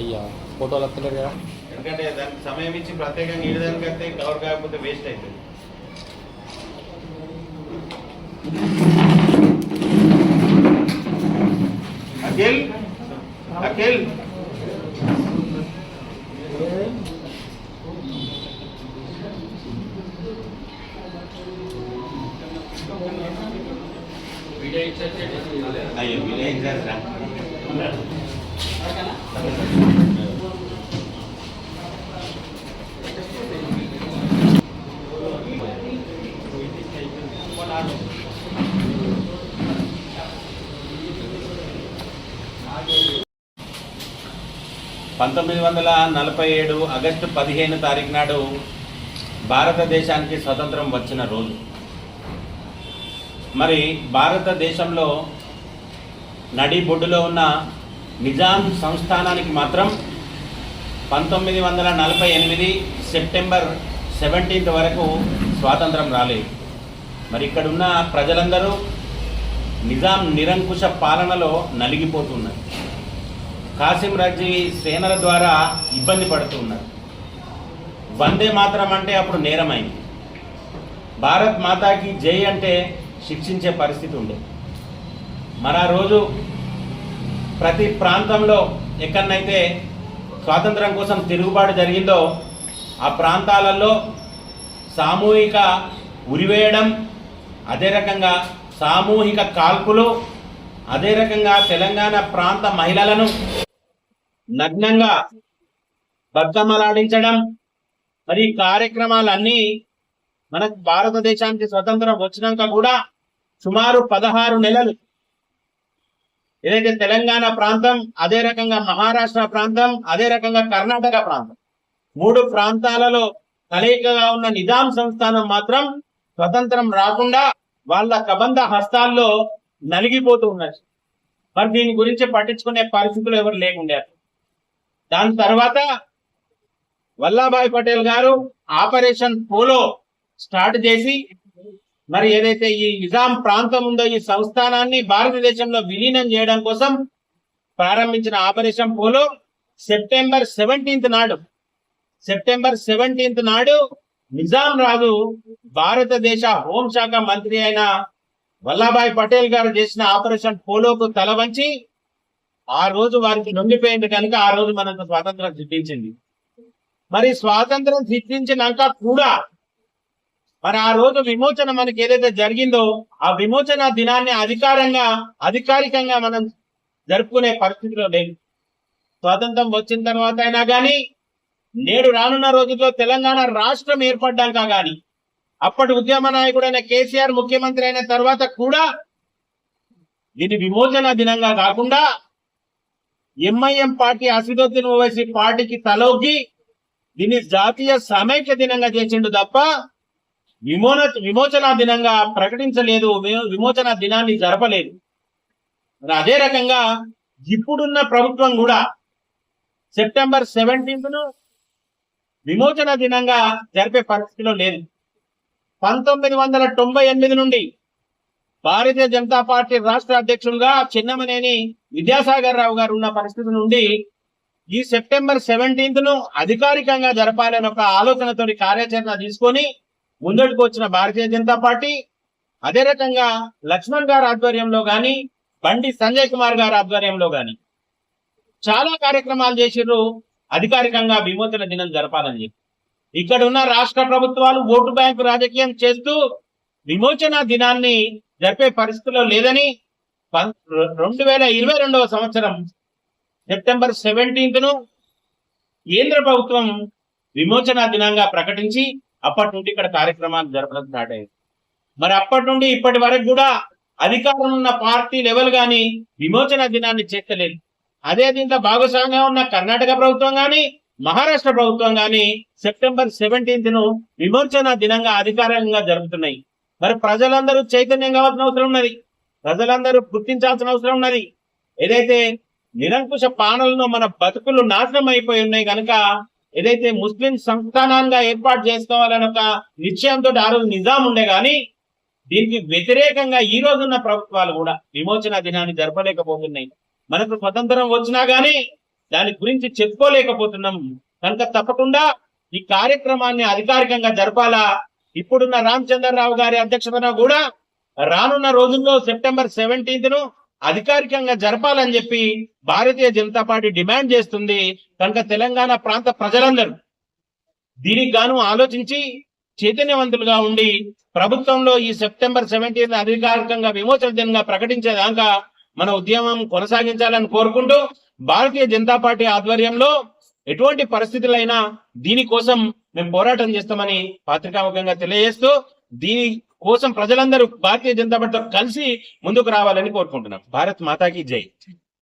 అయ్యా ఫోటోలు వస్తలేరు కదా. ఎందుకంటే దానికి సమయం ఇచ్చి ప్రత్యేకంగా ఇడదానికి వస్తే కవర్ కాకపోతే వేస్ట్ అవుతుంది. అఖిల్ అఖిల్. అయ్యో విలేజ్ రా. పంతొమ్మిది వందల నలభై ఏడు ఆగస్టు పదిహేను తారీఖు నాడు భారతదేశానికి స్వతంత్రం వచ్చిన రోజు. మరి భారతదేశంలో నడిబొడ్డులో ఉన్న నిజాం సంస్థానానికి మాత్రం పంతొమ్మిది వందల నలభై ఎనిమిది సెప్టెంబర్ సెవెంటీన్త్ వరకు స్వాతంత్రం రాలేదు. మరి ఇక్కడున్న ప్రజలందరూ నిజాం నిరంకుశ పాలనలో నలిగిపోతున్నారు. కాసిం రజ్జీ సేనల ద్వారా ఇబ్బంది పడుతున్నారు. వందే మాత్రం అంటే అప్పుడు నేరమైంది. భారత్ మాతాకి జై అంటే శిక్షించే పరిస్థితి ఉండే మరి ఆ రోజు ప్రతి ప్రాంతంలో ఎక్కడనైతే స్వాతంత్రం కోసం తిరుగుబాటు జరిగిందో ఆ ప్రాంతాలలో సామూహిక ఉరివేయడం అదే రకంగా సామూహిక కాల్పులు అదే రకంగా తెలంగాణ ప్రాంత మహిళలను నగ్నంగా బతుకమ్మలాడించడం మరి కార్యక్రమాలన్నీ మనకు భారతదేశానికి స్వతంత్రం వచ్చినాక కూడా సుమారు పదహారు నెలలు ఏదైతే తెలంగాణ ప్రాంతం అదే రకంగా మహారాష్ట్ర ప్రాంతం అదే రకంగా కర్ణాటక ప్రాంతం. మూడు ప్రాంతాలలో కలయికగా ఉన్న నిజాం సంస్థానం మాత్రం స్వతంత్రం రాకుండా వాళ్ళ కబంధ హస్తాల్లో నలిగిపోతూ ఉన్నారు మరి దీని గురించి పట్టించుకునే పరిస్థితులు ఎవరు లేకుండారు దాని తర్వాత వల్లాభాయ్ పటేల్ గారు ఆపరేషన్ పోలో స్టార్ట్ చేసి మరి ఏదైతే ఈ నిజాం ప్రాంతం ఉందో ఈ సంస్థానాన్ని భారతదేశంలో విలీనం చేయడం కోసం ప్రారంభించిన ఆపరేషన్ పోలో సెప్టెంబర్ సెవెంటీన్త్ నాడు సెప్టెంబర్ సెవెంటీన్త్ నాడు నిజాం రాజు భారతదేశ హోంశాఖ మంత్రి అయిన వల్లభాయ్ పటేల్ గారు చేసిన ఆపరేషన్ పోలోకు తల వంచి ఆ రోజు వారికి నొంగిపోయింది కనుక ఆ రోజు మనకు స్వాతంత్రం సిద్ధించింది. మరి స్వాతంత్రం సిద్ధించినాక కూడా మరి ఆ రోజు విమోచన మనకి ఏదైతే జరిగిందో ఆ విమోచన దినాన్ని అధికారంగా అధికారికంగా మనం జరుపుకునే పరిస్థితిలో లేదు స్వాతంత్రం వచ్చిన తర్వాత అయినా కానీ నేడు రానున్న రోజుల్లో తెలంగాణ రాష్ట్రం ఏర్పడ్డాక కానీ అప్పటి ఉద్యమ నాయకుడైన కేసీఆర్ ముఖ్యమంత్రి అయిన తర్వాత కూడా దీని విమోచన దినంగా కాకుండా ఎంఐఎం పార్టీ అసిదుద్దీన్ ఓవైసీ పార్టీకి తలొగ్గి దీన్ని జాతీయ సమైక్య దినంగా చేసిండు తప్ప విమోన విమోచన దినంగా ప్రకటించలేదు విమోచన దినాన్ని జరపలేదు. మరి అదే రకంగా ఇప్పుడున్న ప్రభుత్వం కూడా సెప్టెంబర్ సెవెంటీన్త్ను విమోచన దినంగా జరిపే పరిస్థితిలో లేదు. పంతొమ్మిది వందల తొంభై ఎనిమిది నుండి భారతీయ జనతా పార్టీ రాష్ట్ర అధ్యక్షులుగా చిన్నమనేని విద్యాసాగర్ రావు గారు ఉన్న పరిస్థితి నుండి ఈ సెప్టెంబర్ సెవెంటీన్త్ను అధికారికంగా జరపాలని ఒక ఆలోచనతో కార్యాచరణ తీసుకొని ముందడుకు వచ్చిన భారతీయ జనతా పార్టీ అదే రకంగా లక్ష్మణ్ గారి ఆధ్వర్యంలో గాని బండి సంజయ్ కుమార్ గారి ఆధ్వర్యంలో గాని చాలా కార్యక్రమాలు చేసిర్రు. అధికారికంగా విమోచన దినం జరపాలని చెప్పి. ఇక్కడ ఉన్న రాష్ట్ర ప్రభుత్వాలు ఓటు బ్యాంకు రాజకీయం చేస్తూ విమోచన దినాన్ని జరిపే పరిస్థితిలో లేదని రెండు వేల ఇరవై రెండవ సంవత్సరం సెప్టెంబర్ సెవెంటీన్త్ను కేంద్ర ప్రభుత్వం విమోచన దినంగా ప్రకటించి అప్పటి నుండి ఇక్కడ కార్యక్రమాలు జరపడం స్టార్ట్ మరి అప్పటి నుండి ఇప్పటి వరకు కూడా అధికారం ఉన్న పార్టీ లెవెల్ కానీ విమోచన దినాన్ని చేస్తలేదు. అదే దీంట్లో భాగస్వామ్యంగా ఉన్న కర్ణాటక ప్రభుత్వం కానీ మహారాష్ట్ర ప్రభుత్వం కానీ సెప్టెంబర్ సెవెంటీన్త్ను విమోచన దినంగా అధికారికంగా జరుపుతున్నాయి. మరి ప్రజలందరూ చైతన్యం కావాల్సిన అవసరం ఉన్నది. ప్రజలందరూ గుర్తించాల్సిన అవసరం ఉన్నది. ఏదైతే నిరంకుశ పాలనలో మన బతుకులు నాశనం అయిపోయి ఉన్నాయి కనుక ఏదైతే ముస్లిం సంస్థానంగా ఏర్పాటు చేసుకోవాలని ఒక నిశ్చయంతో ఆ రోజు నిజాం ఉండే గాని దీనికి వ్యతిరేకంగా ఈ రోజున్న ప్రభుత్వాలు కూడా విమోచన దినాన్ని జరపలేకపోతున్నాయి. మనకు స్వతంత్రం వచ్చినా గానీ దాని గురించి చెప్పుకోలేకపోతున్నాం. కనుక తప్పకుండా ఈ కార్యక్రమాన్ని అధికారికంగా జరపాలా? ఇప్పుడున్న రామచంద్రరావు గారి అధ్యక్షతన కూడా రానున్న రోజుల్లో సెప్టెంబర్ సెవెంటీన్త్ను అధికారికంగా జరపాలని చెప్పి భారతీయ జనతా పార్టీ డిమాండ్ చేస్తుంది. కనుక తెలంగాణ ప్రాంత ప్రజలందరూ దీనికి గాను ఆలోచించి చైతన్యవంతులుగా ఉండి ప్రభుత్వంలో ఈ సెప్టెంబర్ సెవెంటీన్ అధికారికంగా విమోచన దినంగా ప్రకటించేదాకా మన ఉద్యమం కొనసాగించాలని కోరుకుంటూ భారతీయ జనతా పార్టీ ఆధ్వర్యంలో ఎటువంటి పరిస్థితులైనా దీనికోసం మేము పోరాటం చేస్తామని పాత్రికాముఖంగా తెలియజేస్తూ దీని కోసం ప్రజలందరూ భారతీయ జనతా పార్టీతో కలిసి ముందుకు రావాలని కోరుకుంటున్నాం. భారత్ మాతాకి జై.